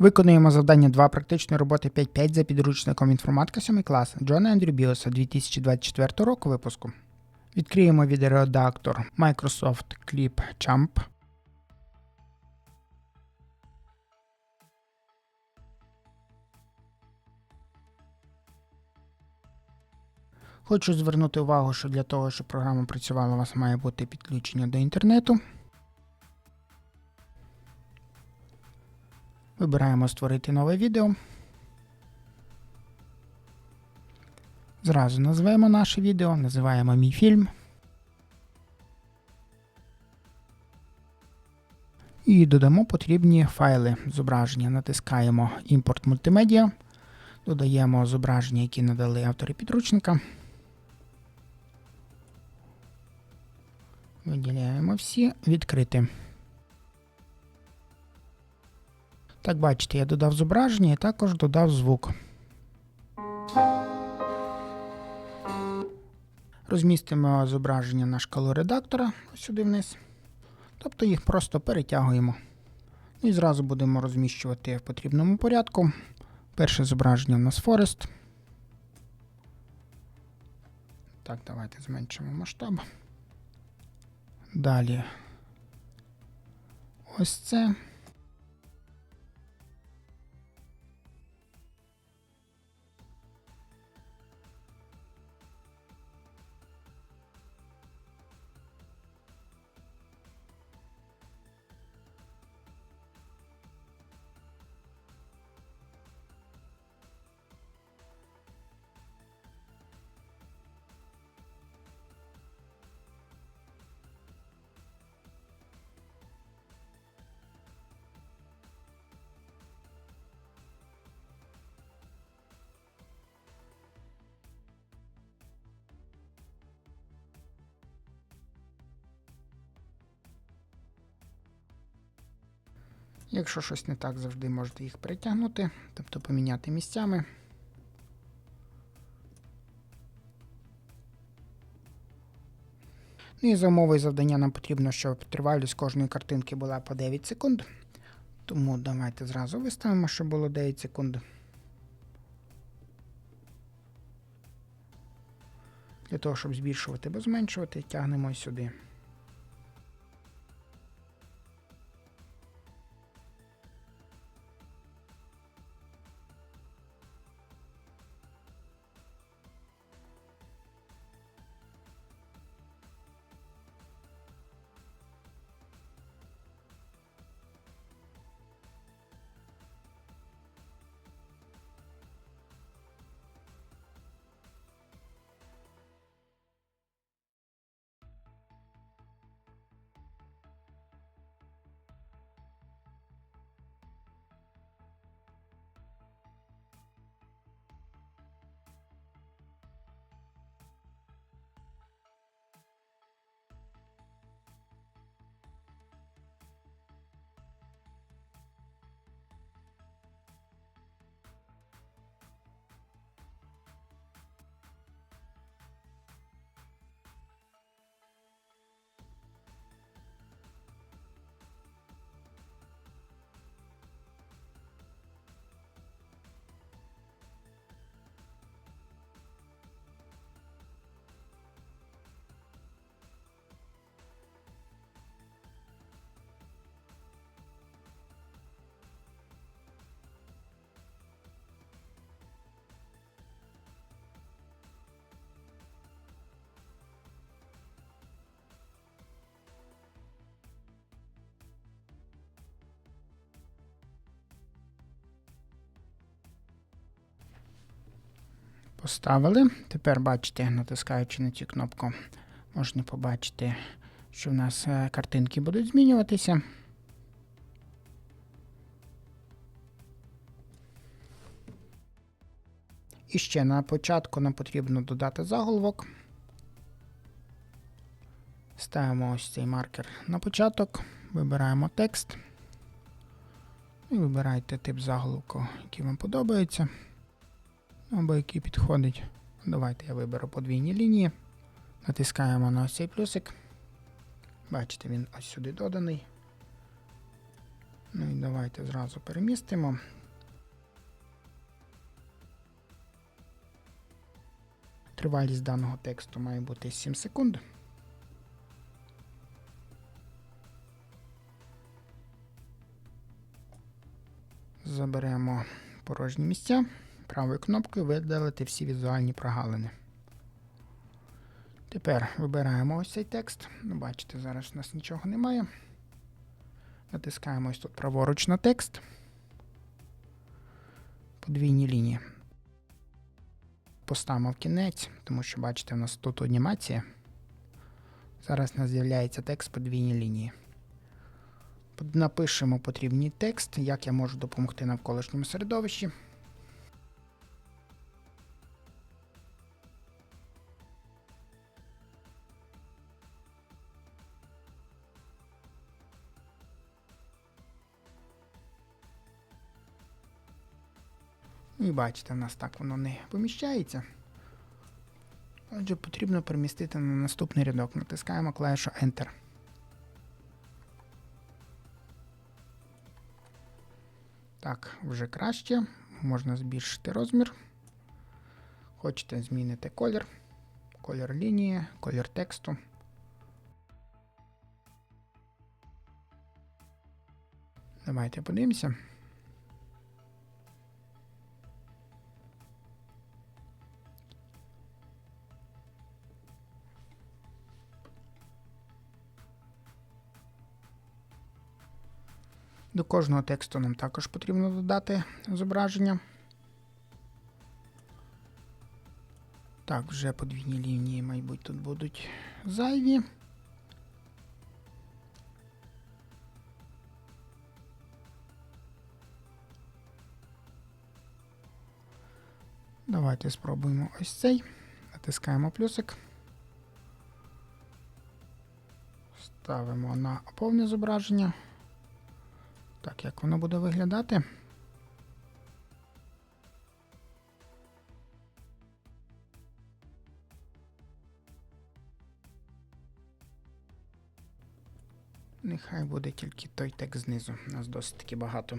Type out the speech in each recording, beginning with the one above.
Виконуємо завдання 2 практичної роботи 5.5 за підручником інформатика 7 клас Джона Ендрю Біоса 2024 року випуску. Відкриємо відеоредактор Microsoft Clipchamp. Хочу звернути увагу, що для того, щоб програма працювала, у вас має бути підключення до інтернету. Вибираємо створити нове відео. Зразу назвемо наше відео, називаємо мій фільм. І додамо потрібні файли зображення. Натискаємо Імпорт мультимедіа, додаємо зображення, які надали автори підручника. Виділяємо всі, відкрити. Так, бачите, я додав зображення і також додав звук. Розмістимо зображення на шкалу редактора сюди вниз. Тобто їх просто перетягуємо. І зразу будемо розміщувати в потрібному порядку. Перше зображення у нас Forest. Так, давайте зменшимо масштаб. Далі. Ось це. Якщо щось не так, завжди можете їх перетягнути, тобто поміняти місцями. Ну і за умовою завдання нам потрібно, щоб тривалість кожної картинки була по 9 секунд. Тому давайте зразу виставимо, щоб було 9 секунд. Для того, щоб збільшувати або зменшувати, тягнемо сюди. Поставили. Тепер бачите, натискаючи на цю кнопку, можна побачити, що в нас е, картинки будуть змінюватися. І ще на початку нам потрібно додати заголовок. Ставимо ось цей маркер на початок, вибираємо текст. І вибирайте тип заголовку, який вам подобається або який підходить. Давайте я виберу подвійні лінії. Натискаємо на ось цей плюсик. Бачите, він ось сюди доданий. Ну і давайте зразу перемістимо. Тривалість даного тексту має бути 7 секунд. Заберемо порожні місця. Правою кнопкою видалити всі візуальні прогалини. Тепер вибираємо ось цей текст. Ну, бачите, зараз у нас нічого немає. Натискаємо ось тут праворуч на текст. Подвійні лінії. Поставимо в кінець, тому що, бачите, у нас тут анімація. Зараз у нас з'являється текст подвійні лінії. Напишемо потрібний текст, як я можу допомогти навколишньому середовищі. І бачите, в нас так воно не поміщається. Отже, потрібно перемістити на наступний рядок. Натискаємо клавішу Enter. Так, вже краще. Можна збільшити розмір. Хочете змінити колір, колір лінії, колір тексту. Давайте подивимося. До кожного тексту нам також потрібно додати зображення. Так, вже подвійні лінії, мабуть, тут будуть зайві. Давайте спробуємо ось цей. Натискаємо плюсик. Ставимо на повне зображення. Так, як воно буде виглядати? Нехай буде тільки той текст знизу. У нас досить таки багато.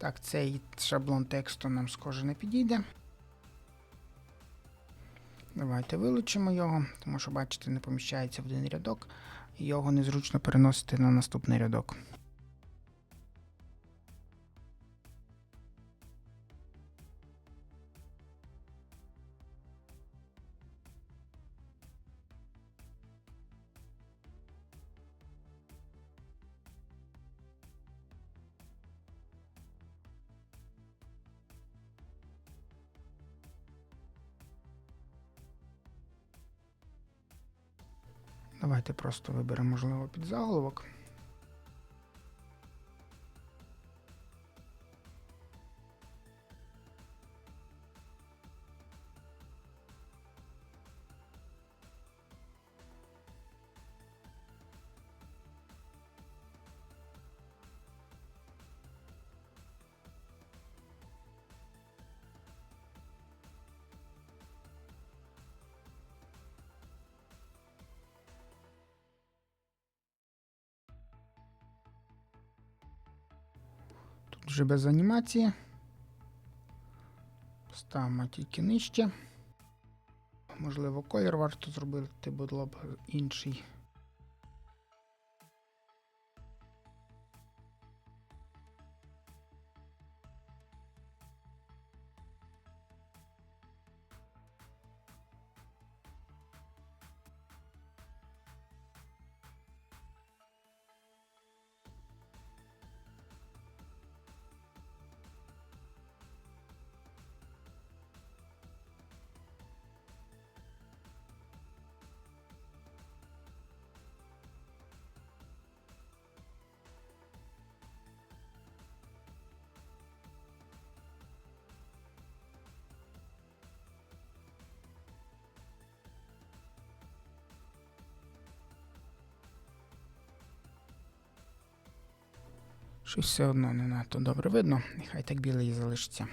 Так, цей шаблон тексту нам схоже не підійде. Давайте вилучимо його, тому що, бачите, не поміщається в один рядок, і його незручно переносити на наступний рядок. Давайте просто виберемо, можливо, під Вже без анімації. Ставимо тільки нижче. Можливо, колір варто зробити, було б інший. Щось все одно не надто добре видно. Нехай так білий залишиться.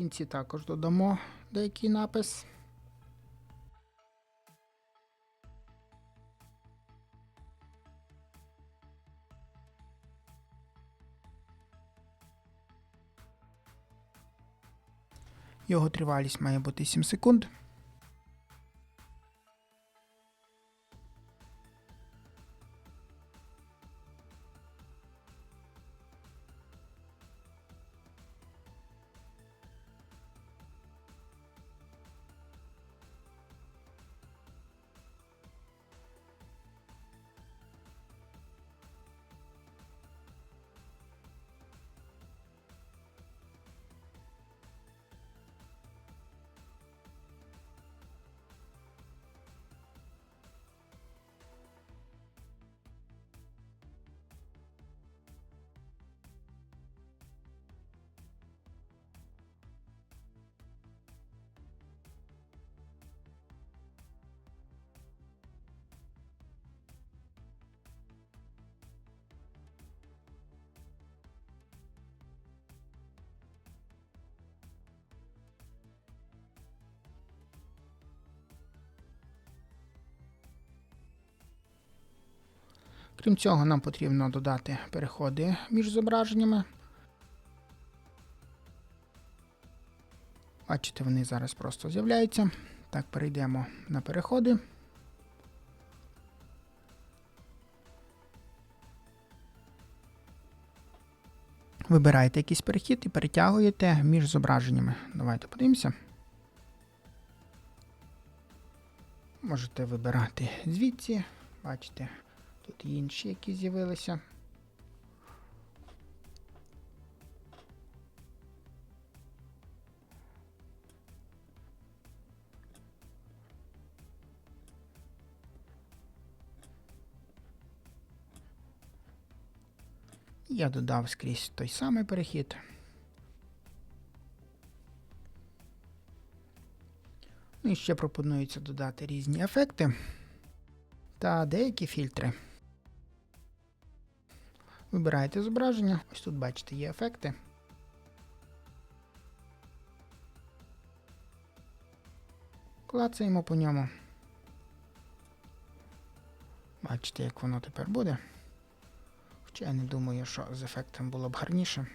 Кінці також додамо деякий напис. Його тривалість має бути 7 секунд. Крім цього, нам потрібно додати переходи між зображеннями. Бачите, вони зараз просто з'являються. Так, перейдемо на переходи. Вибираєте якийсь перехід і перетягуєте між зображеннями. Давайте подивимося. Можете вибирати звідси. Бачите, тут інші, які з'явилися. Я додав скрізь той самий перехід. Ну і ще пропонується додати різні ефекти та деякі фільтри. Вибираєте зображення. Ось тут, бачите, є ефекти. Клацаємо по ньому. Бачите, як воно тепер буде. Хоча я не думаю, що з ефектом було б гарніше.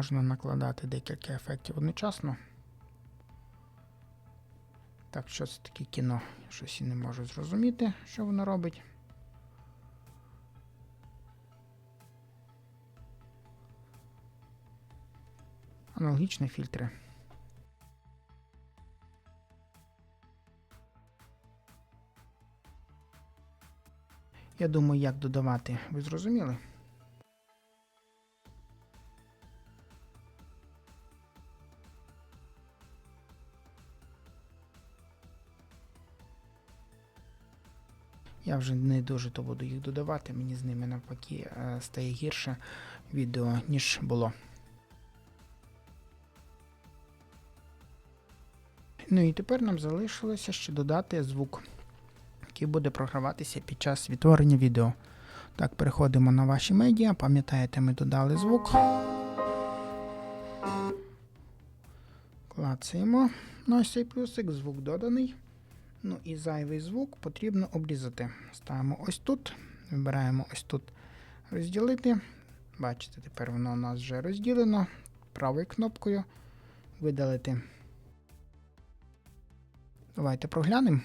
Можна накладати декілька ефектів одночасно. Так, що це таке кіно? Щось і не можу зрозуміти, що воно робить. Аналогічні фільтри. Я думаю, як додавати, ви зрозуміли? Я вже не дуже то буду їх додавати, мені з ними навпаки е, стає гірше відео, ніж було. Ну і тепер нам залишилося ще додати звук, який буде програватися під час відтворення відео. Так, переходимо на ваші медіа. Пам'ятаєте, ми додали звук. Клацаємо на ось цей плюсик, звук доданий. Ну і зайвий звук потрібно обрізати. Ставимо ось тут, вибираємо ось тут розділити. Бачите, тепер воно у нас вже розділено. Правою кнопкою видалити. Давайте проглянемо.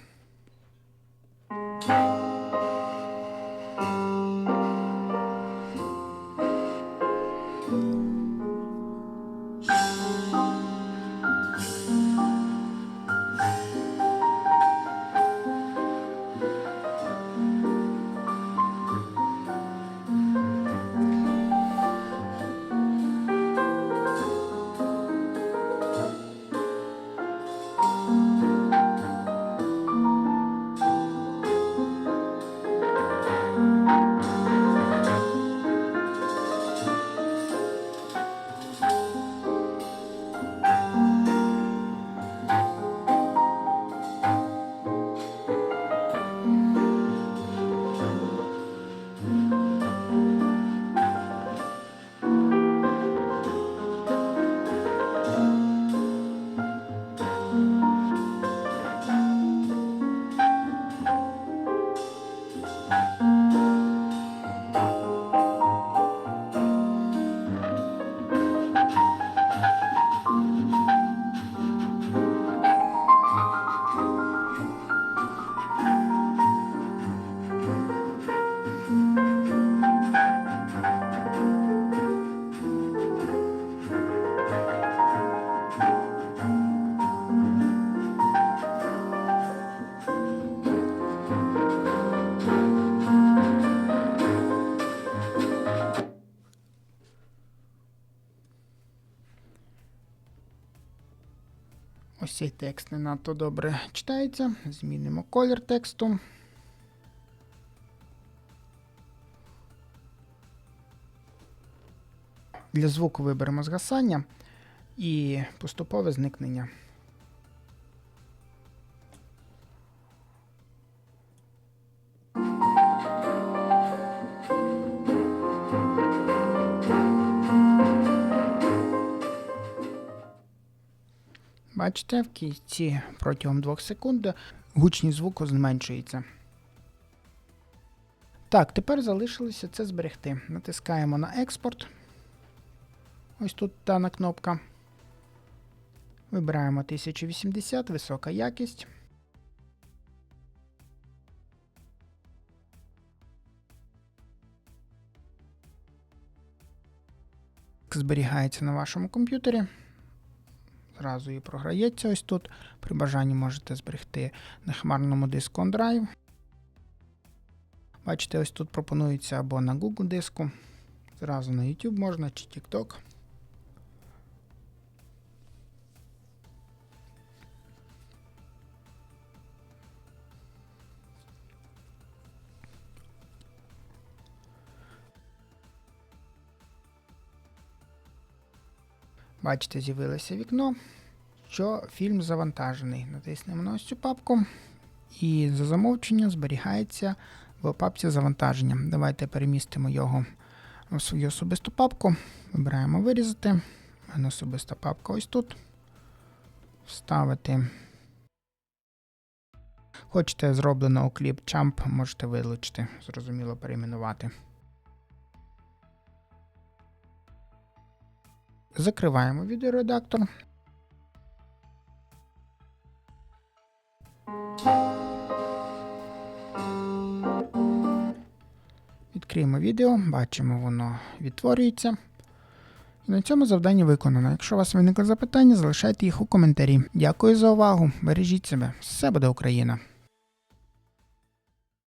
Текст не надто добре читається. Змінимо колір тексту. Для звуку виберемо згасання і поступове зникнення. Бачите, в кінці протягом 2 секунд гучність звуку зменшується. Так, тепер залишилося це зберегти. Натискаємо на експорт. Ось тут дана кнопка. Вибираємо 1080, висока якість. Зберігається на вашому комп'ютері. Зразу і програється ось тут. При бажанні можете зберегти на хмарному диску OneDrive. Бачите, ось тут пропонується або на Google диску. Зразу на YouTube можна чи TikTok. Бачите, з'явилося вікно, що фільм завантажений. Натиснемо на ось цю папку, і за замовчення зберігається в папці завантаження. Давайте перемістимо його в свою особисту папку. Вибираємо вирізати. Особиста папка ось тут. Вставити. Хочете зроблено у кліп Champ, можете вилучити, зрозуміло перейменувати. Закриваємо відеоредактор. Відкриємо відео, бачимо, воно відтворюється. На цьому завдання виконано. Якщо у вас виникли запитання, залишайте їх у коментарі. Дякую за увагу. Бережіть себе. Все буде Україна!